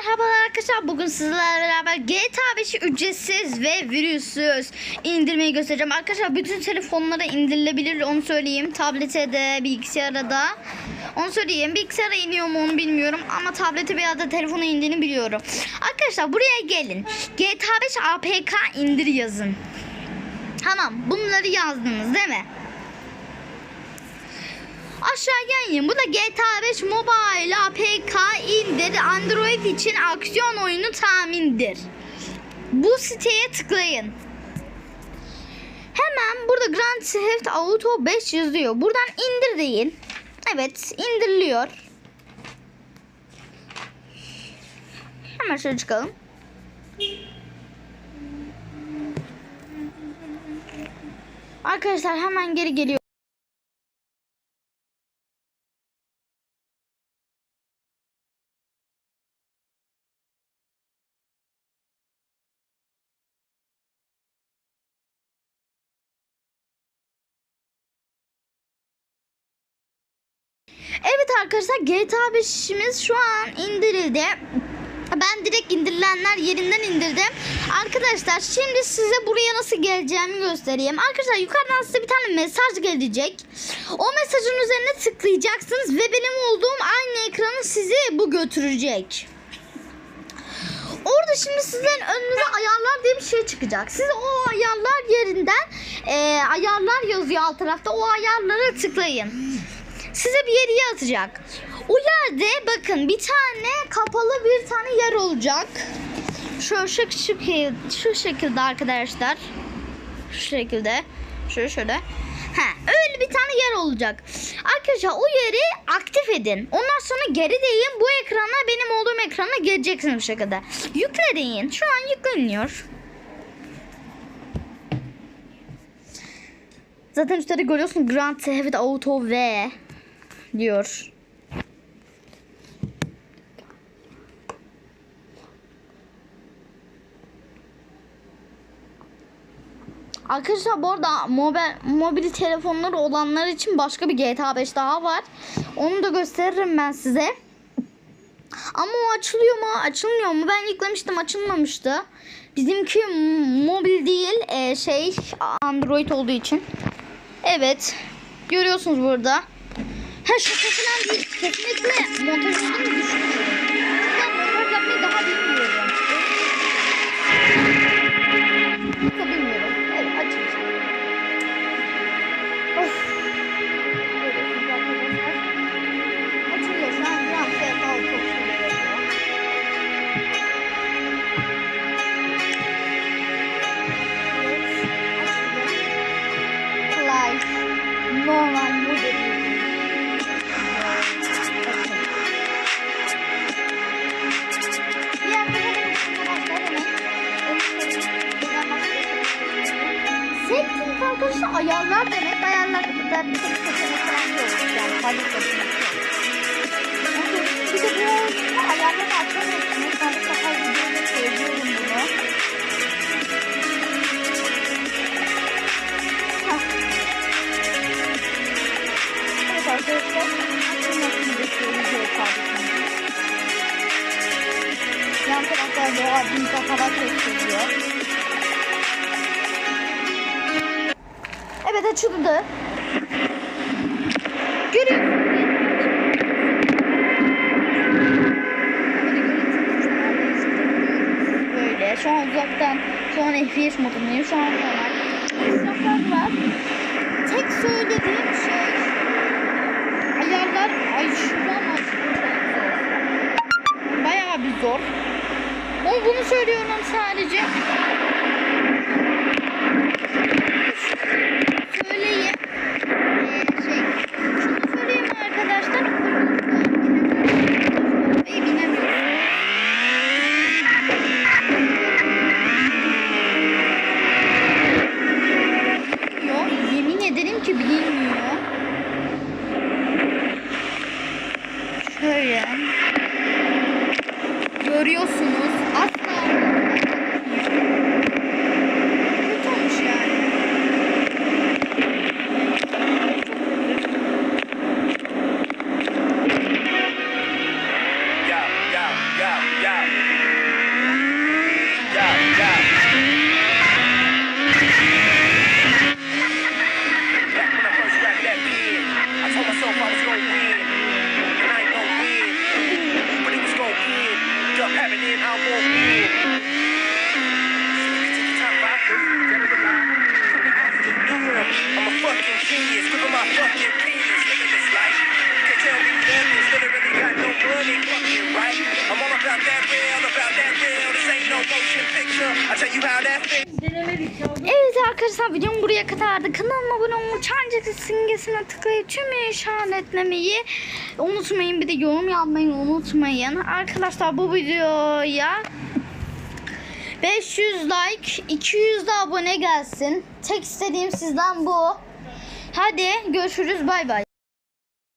merhabalar arkadaşlar. Bugün sizlerle beraber GTA 5'i ücretsiz ve virüsüz indirmeyi göstereceğim. Arkadaşlar bütün telefonlara indirilebilir onu söyleyeyim. Tablete de bilgisayara da. Onu söyleyeyim. Bilgisayara iniyor mu onu bilmiyorum ama tablete veya da telefona indiğini biliyorum. Arkadaşlar buraya gelin. GTA 5 APK indir yazın. Tamam bunları yazdınız değil mi? Aşağıya inin. Bu da GTA 5 Mobile APK indir. Android için aksiyon oyunu tahmindir. Bu siteye tıklayın. Hemen burada Grand Theft Auto 5 yazıyor. Buradan indir deyin. Evet indiriliyor. Hemen şöyle çıkalım. Arkadaşlar hemen geri geliyor. Evet arkadaşlar GTA 5'imiz şu an indirildi. Ben direkt indirilenler yerinden indirdim. Arkadaşlar şimdi size buraya nasıl geleceğimi göstereyim. Arkadaşlar yukarıdan size bir tane mesaj gelecek. O mesajın üzerine tıklayacaksınız ve benim olduğum aynı ekranı sizi bu götürecek. Orada şimdi sizlerin önünüze ayarlar diye bir şey çıkacak. Siz o ayarlar yerinden e, ayarlar yazıyor alt tarafta. O ayarlara tıklayın size bir yere atacak. O yerde bakın bir tane kapalı bir tane yer olacak. Şu şık şık şu şekilde arkadaşlar. Şu şekilde. Şöyle şöyle. Ha, öyle bir tane yer olacak. Arkadaşlar o yeri aktif edin. Ondan sonra geri deyin. Bu ekrana benim olduğum ekrana geleceksiniz bu şekilde. Yükle deyin. Şu an yükleniyor. Zaten üstte görüyorsun Grand Theft Auto V diyor. Arkadaşlar bu arada mobil, mobil telefonları olanlar için başka bir GTA 5 daha var. Onu da gösteririm ben size. Ama o açılıyor mu açılmıyor mu? Ben yüklemiştim açılmamıştı. Bizimki mobil değil e, şey Android olduğu için. Evet görüyorsunuz burada. Ha şaka falan değil. Kesinlikle montaj olduğunu Setting arkadaşlar ayarlar demek. Ayarlar da bir tek seçenek falan yok. Yani fazla seçenek yok. Bir de bu ayarları açamıyorsunuz. Ben de sefer videoda söylüyorum bunu. Evet arkadaşlar. Açılmasını bekliyoruz. Yan tarafta doğa bin hava gösteriyor. Evet açıldı. Görüyorsunuz. Böyle. Şu an uzaktan şu an FPS modundayım. Şu an normal. İsraflar var. Tek söylediğim şey ayarlar ay şuradan Bayağı bir zor. Ama bunu söylüyorum sadece. Bilmiyor. Şöyle. Görüyorsunuz. Yeah. Evet arkadaşlar videom buraya kadardı. Kanalıma abone olmayı, çancık simgesine tıklayıp tüm işaretlemeyi unutmayın. Bir de yorum yapmayı unutmayın. Arkadaşlar bu videoya 500 like, 200 de abone gelsin. Tek istediğim sizden bu. Hadi görüşürüz bay bay.